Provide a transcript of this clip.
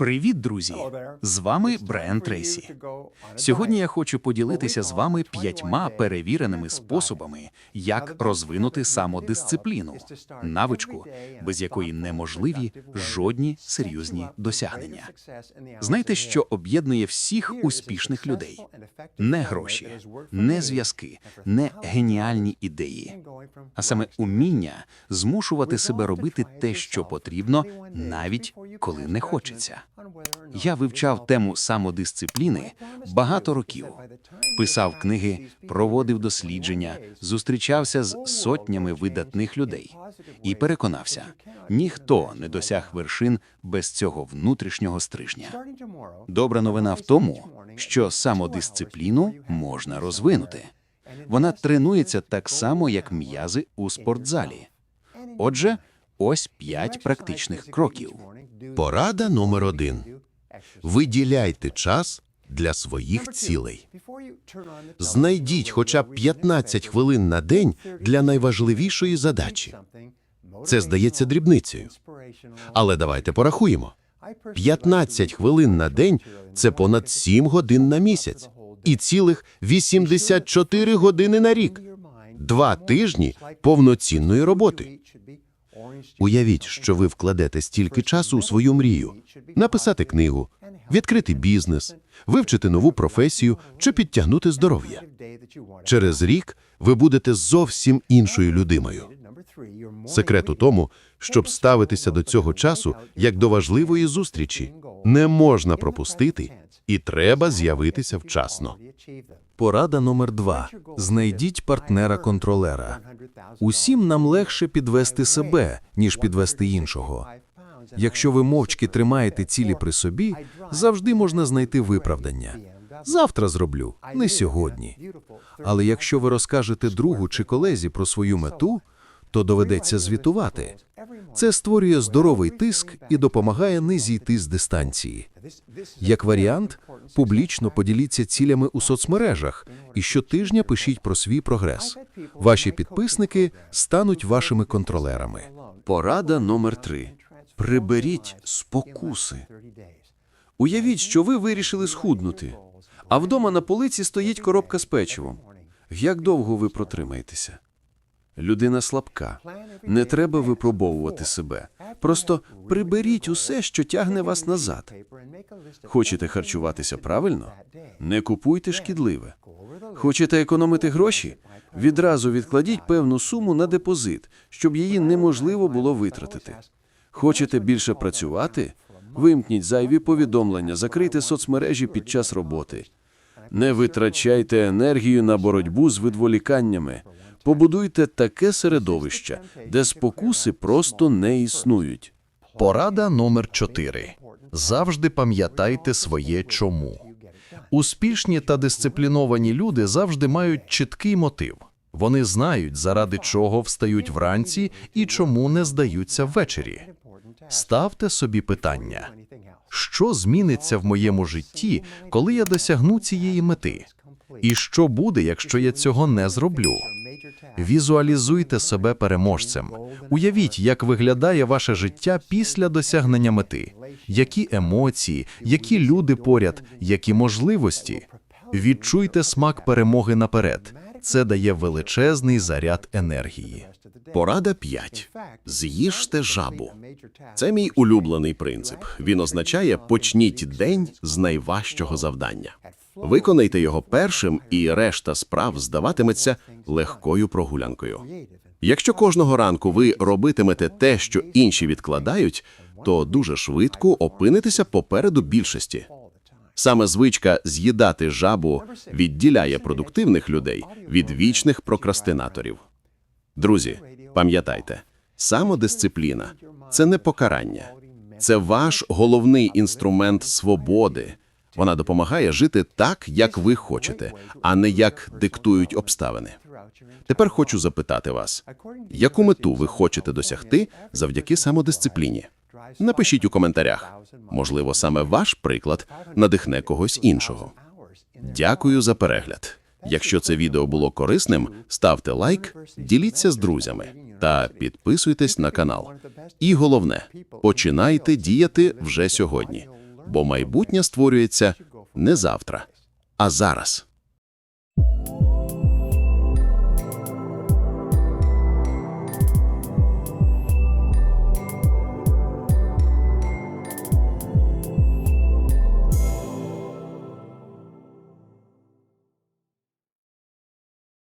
Привіт, друзі! З вами Брайан Трейсі. Сьогодні я хочу поділитися з вами п'ятьма перевіреними способами, як розвинути самодисципліну, навичку, без якої неможливі жодні серйозні досягнення. Знаєте, що об'єднує всіх успішних людей? Не гроші, не зв'язки, не геніальні ідеї, а саме уміння змушувати себе робити те, що потрібно, навіть коли не хочеться. Я вивчав тему самодисципліни багато років, писав книги, проводив дослідження, зустрічався з сотнями видатних людей і переконався, ніхто не досяг вершин без цього внутрішнього стрижня. Добра новина в тому, що самодисципліну можна розвинути. Вона тренується так само, як м'язи у спортзалі. Отже, ось п'ять практичних кроків. Порада номер один. Виділяйте час для своїх цілей. Знайдіть хоча б 15 хвилин на день для найважливішої задачі. Це здається дрібницею. Але давайте порахуємо. 15 хвилин на день – це понад 7 годин на місяць. І цілих 84 години на рік. Два тижні повноцінної роботи. Уявіть, що ви вкладете стільки часу у свою мрію написати книгу, відкрити бізнес, вивчити нову професію чи підтягнути здоров'я. Через рік ви будете зовсім іншою людиною. Секрет у тому, щоб ставитися до цього часу як до важливої зустрічі. Не можна пропустити, і треба з'явитися вчасно. Порада номер два: знайдіть партнера-контролера. Усім нам легше підвести себе, ніж підвести іншого. Якщо ви мовчки тримаєте цілі при собі, завжди можна знайти виправдання. Завтра зроблю, не сьогодні. Але якщо ви розкажете другу чи колезі про свою мету, то доведеться звітувати. Це створює здоровий тиск і допомагає не зійти з дистанції. Як варіант, публічно поділіться цілями у соцмережах і щотижня пишіть про свій прогрес. Ваші підписники стануть вашими контролерами. Порада номер три. Приберіть спокуси. Уявіть, що ви вирішили схуднути, а вдома на полиці стоїть коробка з печивом. Як довго ви протримаєтеся? Людина слабка. Не треба випробовувати себе. Просто приберіть усе, що тягне вас назад. Хочете харчуватися правильно? Не купуйте шкідливе. Хочете економити гроші? Відразу відкладіть певну суму на депозит, щоб її неможливо було витратити. Хочете більше працювати? Вимкніть зайві повідомлення, закрийте соцмережі під час роботи. Не витрачайте енергію на боротьбу з відволіканнями. Побудуйте таке середовище, де спокуси просто не існують. Порада номер 4. Завжди пам'ятайте своє чому. Успішні та дисципліновані люди завжди мають чіткий мотив. Вони знають, заради чого встають вранці і чому не здаються ввечері. Ставте собі питання: що зміниться в моєму житті, коли я досягну цієї мети? І що буде, якщо я цього не зроблю? Візуалізуйте себе переможцем. Уявіть, як виглядає ваше життя після досягнення мети, які емоції, які люди поряд, які можливості. Відчуйте смак перемоги наперед. Це дає величезний заряд енергії. Порада 5. З'їжте жабу. Це мій улюблений принцип. Він означає почніть день з найважчого завдання. Виконайте його першим, і решта справ здаватиметься легкою прогулянкою. Якщо кожного ранку ви робитимете те, що інші відкладають, то дуже швидко опинитеся попереду більшості. Саме звичка з'їдати жабу відділяє продуктивних людей від вічних прокрастинаторів. Друзі, пам'ятайте, самодисципліна це не покарання, це ваш головний інструмент свободи. Вона допомагає жити так, як ви хочете, а не як диктують обставини. Тепер хочу запитати вас, яку мету ви хочете досягти завдяки самодисципліні? Напишіть у коментарях. Можливо, саме ваш приклад надихне когось іншого. Дякую за перегляд. Якщо це відео було корисним, ставте лайк, діліться з друзями та підписуйтесь на канал. І головне, починайте діяти вже сьогодні. Бо майбутнє створюється не завтра, а зараз.